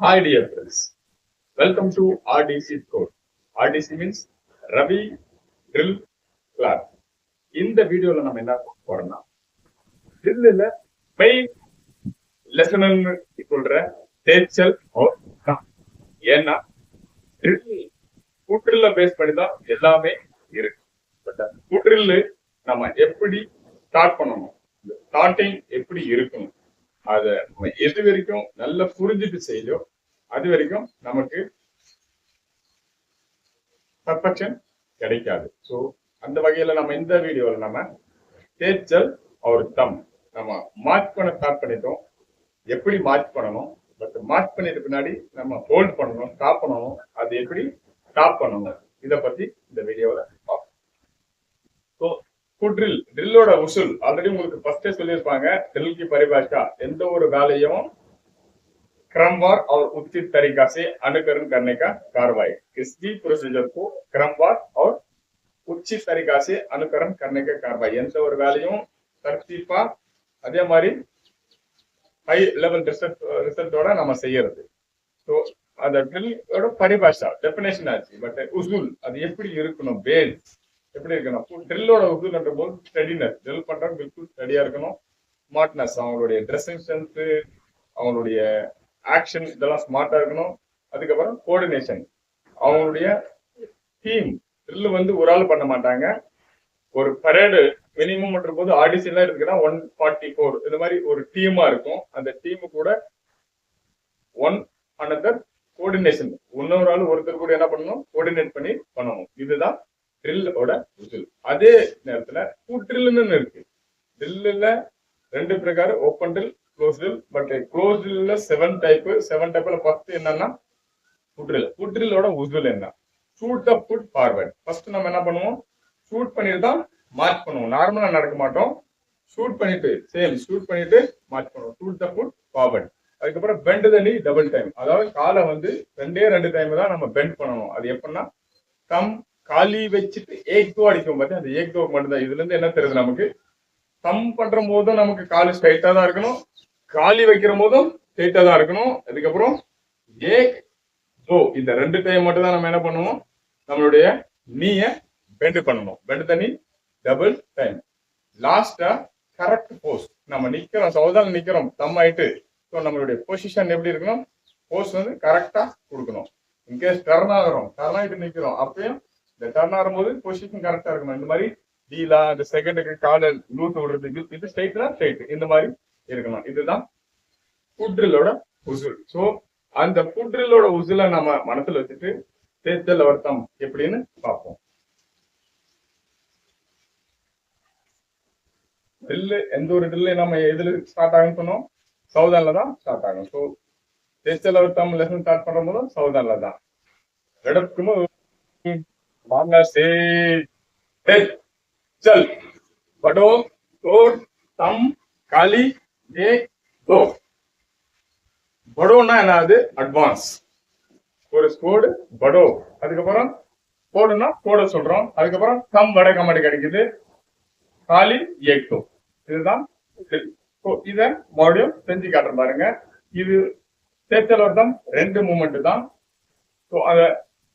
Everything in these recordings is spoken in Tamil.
Hi dear friends, welcome to RDC Code. RDC means Ravi Drill Class. இந்த வீடியோல நம்ம என்ன பார்க்க போறோம்னா ட்ரில்ல மெயின் லெசன் சொல்ற தேய்ச்சல் ஏன்னா ட்ரில் கூற்றில்ல பேஸ் பண்ணி தான் எல்லாமே இருக்கு. பட் கூற்றில் நம்ம எப்படி ஸ்டார்ட் பண்ணணும்? ஸ்டார்டிங் எப்படி இருக்கணும்? அதை நம்ம எது வரைக்கும் நல்லா புரிஞ்சுட்டு செய்தோம் அது வரைக்கும் நமக்கு பர்ஃபெக்ஷன் கிடைக்காது. ஸோ அந்த வகையில நம்ம இந்த வீடியோவில் நம்ம தேய்ச்சல் ஒரு தம் நம்ம மார்க் பண்ண ஸ்டார்ட் பண்ணிட்டோம். எப்படி மார்க் பண்ணணும்? பட் மார்க் பண்ணிட்டு பின்னாடி நம்ம ஹோல்ட் பண்ணணும் ஸ்டாப் பண்ணணும். அது எப்படி ஸ்டாப் பண்ணணும்? இதை பத்தி இந்த வீடியோவில் பார்ப்போம். ஸோ ட்ரில் ட்ரில்லோட உசுல் ஆல்ரெடி உங்களுக்கு ஃபர்ஸ்டே சொல்லியிருப்பாங்க ட்ரில் की परिभाषा எந்த ஒரு வேலையும் क्रमवार और उचित तरीका से अनुकरण करने का कार्रवाई किसी प्रोसीजर को क्रमवार और உச்சித் தரிகா से अनुकरण करने का कार्रवाई எந்த ஒரு வேலையும் தர்த்தீப்பா அதே மாதிரி ஹை லெவல் ரிசல்ட் ரிசல்ட்டோட நம்ம செய்யறது ஸோ அந்த ட்ரில்லோட பரிபாஷா டெபினேஷன் ஆச்சு பட் உசூல் அது எப்படி இருக்கணும் பேஸ் எப்படி இருக்கணும்? ட்ரில்லோட உசூல்ன்ற போது ஸ்டடினஸ் ட்ரில் பண்றவங்க பில்குல் ஸ்டடியா இருக்கணும். ஸ்மார்ட்னஸ் அவங்களுடைய ட்ரெஸ்ஸிங் சென்ஸ் அவங்களுடைய ஆக்ஷன் இதெல்லாம் ஸ்மார்ட்டா இருக்கணும். அதுக்கப்புறம் கோஆர்டினேஷன் அவங்களுடைய டீம் ட்ரில் வந்து ஒரு ஆள் பண்ண மாட்டாங்க. ஒரு பரேடு மினிமம் போது ஆடிஷன்லாம் இருக்குன்னா ஒன் ஃபார்ட்டி ஃபோர் இந்த மாதிரி ஒரு டீமா இருக்கும். அந்த டீமு கூட ஒன் அனதர் கோஆர்டினேஷன் இன்னொரு ஆள் ஒருத்தர் கூட என்ன பண்ணணும்? கோஆர்டினேட் பண்ணி பண்ணணும். இதுதான் ட்ரில்லோட உசுல் அதே நேரத்துல ட்ரில்லுன்னு இருக்கு. ட்ரில்லுல ரெண்டு பிரகாரம் open drill close drill but close ட்ரில்ல செவன் டைப் செவன் டைப்ல ஃபர்ஸ்ட் என்னன்னா ஃபுட்ரில் ட்ரில்லோட உசுல் என்ன? Shoot the foot forward first நம்ம என்ன பண்ணுவோம்? ஷூட் பண்ணிட்டு தான் மார்க் பண்ணுவோம். நார்மலா நடக்க மாட்டோம். ஷூட் பண்ணிட்டு சேம் ஷூட் பண்ணிட்டு மார்க் பண்ணுவோம். ஷூட் த ஃபுட் ஃபார்வர்ட் அதுக்கப்புறம் பெண்ட் தண்ணி டபுள் டைம் அதாவது காலை வந்து ரெண்டே ரெண்டு டைம் தான் நம்ம பெண்ட் பண்ணணும். அது எப்படின்னா கம் காலி வச்சுட்டு ஏக் தோ அடிக்கும் பார்த்தா அந்த ஏக் தோ மட்டும் தான் இதுல இருந்து என்ன தெரியுது நமக்கு? தம் பண்ற போதும் நமக்கு காலு ஸ்ட்ரைட்டா தான் இருக்கணும். காலி வைக்கிற போதும் ஸ்ட்ரைட்டா தான் இருக்கணும். அதுக்கப்புறம் ஏக் தோ இந்த ரெண்டு டைம் மட்டும் தான் நம்ம என்ன பண்ணுவோம்? நம்மளுடைய நீய பெண்ட் பண்ணணும். பெண்டு தண்ணி டபுள் டைம் லாஸ்டா கரெக்ட் போஸ் நம்ம நிக்கிறோம் சவுதால் நிக்கிறோம் தம் ஆயிட்டு. ஸோ நம்மளுடைய பொசிஷன் எப்படி இருக்கணும்? போஸ் வந்து கரெக்டா கொடுக்கணும். இன்கேஸ் டர்ன் ஆகிறோம் டர்ன் ஆயிட்டு நிக்கிறோம். அப்பயும் இந்த டர்ன் பொசிஷன் கரெக்டா இருக்கணும். இந்த மாதிரி டீலா இந்த செகண்டுக்கு காலை லூஸ் விடுறதுக்கு இது ஸ்ட்ரைட்னா ஸ்ட்ரைட் இந்த மாதிரி இருக்கணும். இதுதான் புட்ரிலோட உசுல் ஸோ அந்த புட்ரிலோட உசுல நம்ம மனசுல வச்சுட்டு தேர்தல் வருத்தம் எப்படின்னு பார்ப்போம். ட்ரில்லு எந்த ஒரு ட்ரில்லு நம்ம எதுல ஸ்டார்ட் ஆகும் சொன்னோம்? சவுதான்ல தான் ஸ்டார்ட் ஆகும். ஸோ தேர்தல் வருத்தம் லெசன் ஸ்டார்ட் பண்ணும் போதும் சவுதான்ல தான். எடுக்கும்போது வாங்க சே चल बटो तोड़ तम काली ए दो படோன்னா என்னது அட்வான்ஸ் ஒரு ஸ்கோடு படோ அதுக்கப்புறம் கோடுனா கோட சொல்றோம் அதுக்கப்புறம் கம் வட கமாடி கிடைக்குது காலி ஏக்டோ இதுதான் இத மறுபடியும் செஞ்சு காட்டுறேன் பாருங்க இது தேர்தல் வருடம் ரெண்டு மூமெண்ட் தான் ஸோ அத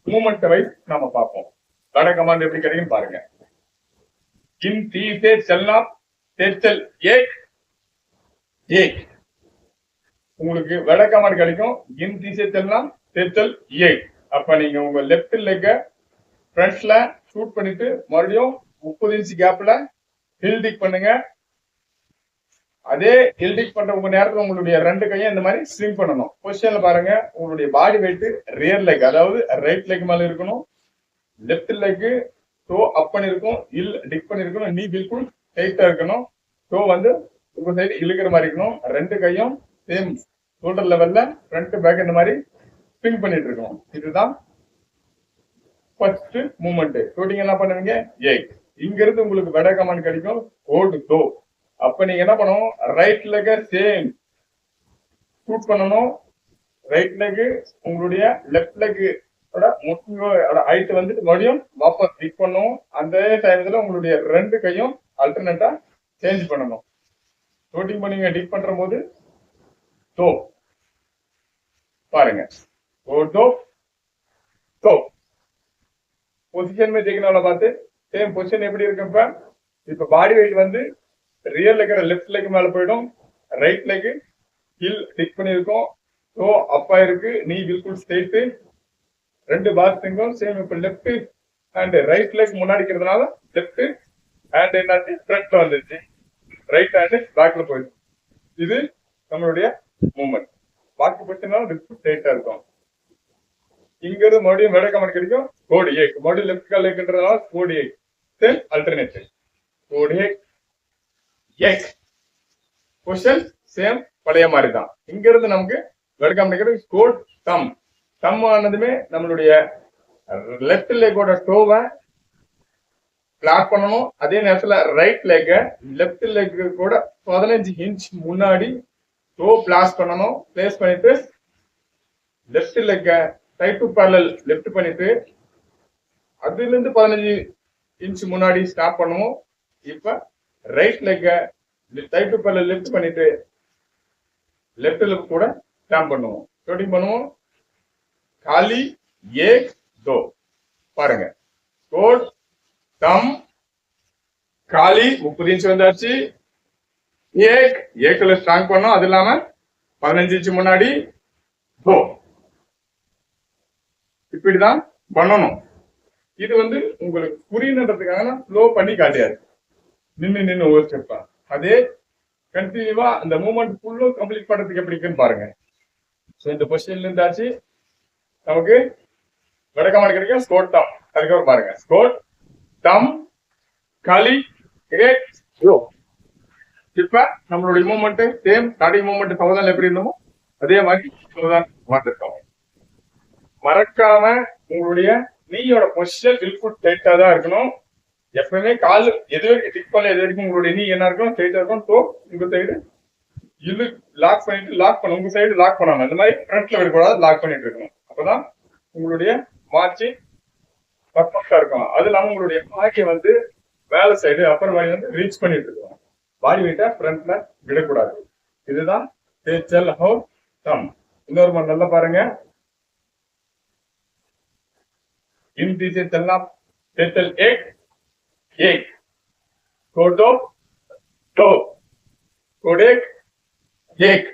மூமெண்ட் வைஸ் நாம பார்ப்போம் டாடா கமாண்ட் எப்படி கிடைக்கும் பாருங்க. கிம் தீ தே செல்லா தெத்தல் ஏக். ஏக். உங்களுக்கு வெட கமாண்ட் கிடைக்கும். கிம் தீசே செல்லாம் தெத்தல் ஏக். அப்ப நீங்க உங்க லெப்ட் லெக்க ஃப்ரண்ட்ஸ்ல ஷூட் பண்ணிட்டு மறுபடியும் முப்பது இன்ச் கேப்ல ஹில்டிக் பண்ணுங்க. அதே ஹில்டிக் பண்ற உங்க நேரத்தில் உங்களுடைய ரெண்டு கையும் இந்த மாதிரி ஸ்விம் பண்ணணும். பொசிஷன்ல பாருங்க. உங்களுடைய பாடி வெயிட் ரியர் லெக் அதாவது ரைட் லெக் மேல இருக்கணும். லெஃப்ட் லெக் டோ அப் பண்ணிருக்கும் இல் டிக் பண்ணிருக்கணும் நீ பில்குல் டைட்டா இருக்கணும். டோ வந்து உங்க சைடு இழுக்கிற மாதிரி இருக்கணும். ரெண்டு கையும் சேம் ஷோல்டர் லெவல்ல ஃப்ரண்ட் பேக் இந்த மாதிரி ஸ்விங் பண்ணிட்டு இருக்கணும். இதுதான் ஃபர்ஸ்ட் மூமெண்ட் ஷூட்டிங் என்ன பண்ணுவீங்க? ஏக் இங்க இருந்து உங்களுக்கு வெட கமாண்ட் கிடைக்கும் ஹோல்டு டோ அப்ப நீங்க என்ன பண்ணணும்? ரைட் லெக்க சேம் ஷூட் பண்ணணும். ரைட் லெக் உங்களுடைய லெஃப்ட் லெக் மொத்தோட ஹைட் வந்துட்டு மறுபடியும் வாபஸ் கிளிக் பண்ணும். அந்த டைம்ல உங்களுடைய ரெண்டு கையும் அல்டர்னேட்டா சேஞ்ச் பண்ணணும். ஷூட்டிங் பண்ணி டிக் பண்ற போது தோ பாருங்க ஓ டோ தோ பொசிஷன் தேக்கினால பார்த்து சேம் பொசிஷன் எப்படி இருக்கப்ப இப்ப? பாடி வெயிட் வந்து ரியல் இருக்கிற லெஃப்ட் லெக் மேல போயிடும். ரைட் லெக் ஹில் டிக் பண்ணிருக்கோம் ஸோ அப்பா இருக்கு நீ பில்குல் ஸ்ட்ரெயிட்டு ரெண்டு பாஸ்டிங்கும் சேம் இப்ப லெஃப்ட் அண்ட் ரைட் லெக் முன்னாடி இருக்கிறதுனால லெஃப்ட் ஹேண்ட் என்னாச்சு ஃப்ரண்ட்ல வந்துருச்சு ரைட் ஹேண்டு பேக்ல போயிடுச்சு. இது நம்மளுடைய மூமெண்ட் பாக்கி பத்தினாலும் லெஃப்ட் ஸ்ட்ரைட்டா இருக்கும். இங்க இருந்து மறுபடியும் மேடை கமெண்ட் கிடைக்கும். கோடி ஏக் மறுபடியும் லெஃப்ட் கால் ஏக்குன்றதுனால கோடி ஏக் தென் அல்டர்னேட்டிவ் கோடி ஏக் ஏக் கொஸ்டின் சேம் பழைய மாதிரி தான். இங்க இருந்து நமக்கு மேடை கமெண்ட் கிடைக்கும். கோட் தம் தம் ஆனதுமே நம்மளுடைய லெஃப்ட் லெக்கோட டோவை பிளாட் பண்ணணும். அதே நேரத்தில் ரைட் லெக்க லெஃப்ட் லெக் கூட பதினஞ்சு இன்ச் முன்னாடி டோ பிளாஸ் பண்ணணும். பிளேஸ் பண்ணிட்டு லெஃப்ட் லெக்க டைப் டு பேரல் லெஃப்ட் பண்ணிட்டு அதுலேருந்து பதினஞ்சு இன்ச் முன்னாடி ஸ்டாப் பண்ணுவோம் இப்போ ரைட் லெக்க டைப் டு பேரல் லெஃப்ட் பண்ணிட்டு லெஃப்ட் லெக் கூட ஸ்டாம்ப் பண்ணுவோம். ஷூட்டிங் பண்ணுவோம். காலி ஏக் தோ. பாருங்க. கோட் தம் காலி முப்பது இன்ச் வந்தாச்சு. ஏக் ஏக்கில் ஸ்ட்ராங் பண்ணோம். அது இல்லாம பதினஞ்சு இன்ச் முன்னாடி தோ. இப்படிதான் பண்ணணும். இது வந்து உங்களுக்கு புரியணுன்றதுக்காக நான் ஸ்லோ பண்ணி காட்டியாரு நின்று நின்று ஒரு ஸ்டெப்பா அதே கண்டினியூவா அந்த மூமெண்ட் ஃபுல்லும் கம்ப்ளீட் பண்றதுக்கு எப்படி இருக்குன்னு பாருங்க. ஸோ இந்த பொசிஷன்ல இருந்தாச்சு. நமக்கு விளக்கமான கிடைக்கும் ஸ்கோட் டம் அதுக்கப்புறம் பாருங்க. ஸ்கோட் டம் களி இப்ப நம்மளுடைய மூமெண்ட் சேம் ஸ்டார்டிங் மூமெண்ட் சவதான் எப்படி இருந்தோமோ அதே மாதிரி சவதான் மாத்திருக்கோம் மறக்காம உங்களுடைய நீயோட பொசிஷன் பில்குல் ஸ்ட்ரைட்டா தான் இருக்கணும். எப்பவுமே கால் எது வரைக்கும் டிக் பண்ணல எது வரைக்கும் உங்களுடைய நீ என்ன இருக்கும் ஸ்ட்ரைட்டா இருக்கும் டோ உங்க சைடு இழு லாக் பண்ணிட்டு லாக் பண்ண உங்க சைடு லாக் பண்ணணும் இந்த மாதிரி ஃப்ரண்ட்ல விடக்கூடாது லாக் பண்ணிட்டு இருக்கணும். அப்பதான் உங்களுடைய மார்ச்சி பர்ஃபெக்டா இருக்கும் அது இல்லாம உங்களுடைய பாக்கி வந்து வேலை சைடு அப்பர் பாடி வந்து ரீச் பண்ணிட்டு இருக்கணும் பாடி வெயிட்டா ஃப்ரண்ட்ல விடக்கூடாது இதுதான் தேச்சல் ஹவு தம் இன்னொரு மாதிரி நல்லா பாருங்க इन दीजिए चलना टेटल एक एक कोड दो दो कोड एक एक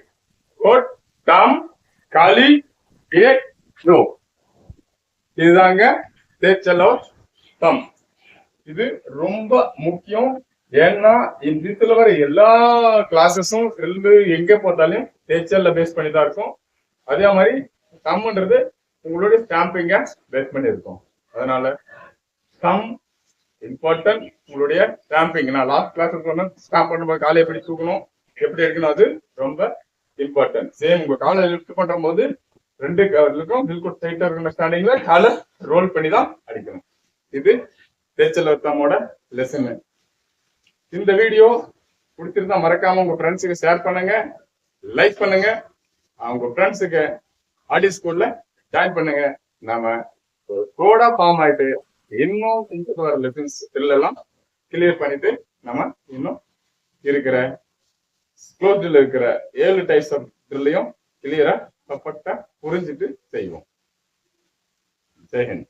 कोड काम काली एक दो இதுதாங்க தேச்சலோ தம். இது ரொம்ப முக்கியம். ஏன்னா இந்த இதுல வர எல்லா கிளாஸஸும் ரெண்டு எங்க பார்த்தாலும் தேச்சல்ல பேஸ் பண்ணி தான் இருக்கும். அதே மாதிரி தம்ன்றது உங்களுடைய ஸ்டாம்பிங்க பேஸ் பண்ணி இருக்கும். அதனால தம் இம்பார்ட்டன்ட் உங்களுடைய ஸ்டாம்பிங் நான் லாஸ்ட் கிளாஸ் சொன்னேன் ஸ்டாம்ப் பண்ணும்போது காலை எப்படி தூக்கணும் எப்படி இருக்கணும் அது ரொம்ப இம்பார்ட்டன்ட் சேம் உங்க காலை லிஃப்ட் பண்ற போது ரெண்டு காலுக்கும் பில்குல் ஸ்ட்ரைட்டா இருக்கிற ஸ்டாண்டிங்ல காலை ரோல் பண்ணி தான் அடிக்கணும். இது தேச்சல் வர்த்தமோட லெசன் இந்த வீடியோ பிடிச்சிருந்தா மறக்காம உங்க ஃப்ரெண்ட்ஸுக்கு ஷேர் பண்ணுங்க லைக் பண்ணுங்க அவங்க ஃப்ரெண்ட்ஸுக்கு ஆடி ஸ்கூல்ல ஜாயின் பண்ணுங்க. நாம கோடா ஃபார்ம் ஆயிட்டு இன்னும் கொஞ்சம் வர லெசன்ஸ் எல்லாம் கிளியர் பண்ணிட்டு நம்ம இன்னும் இருக்கிற க்ளோஸ்ல இருக்கிற ஏழு டைப்ஸ் ஆஃப் ட்ரில்லையும் கிளியரா பர்ஃபெக்டா புரிஞ்சுட்டு செய்வோம். ஜெயஹிந்த்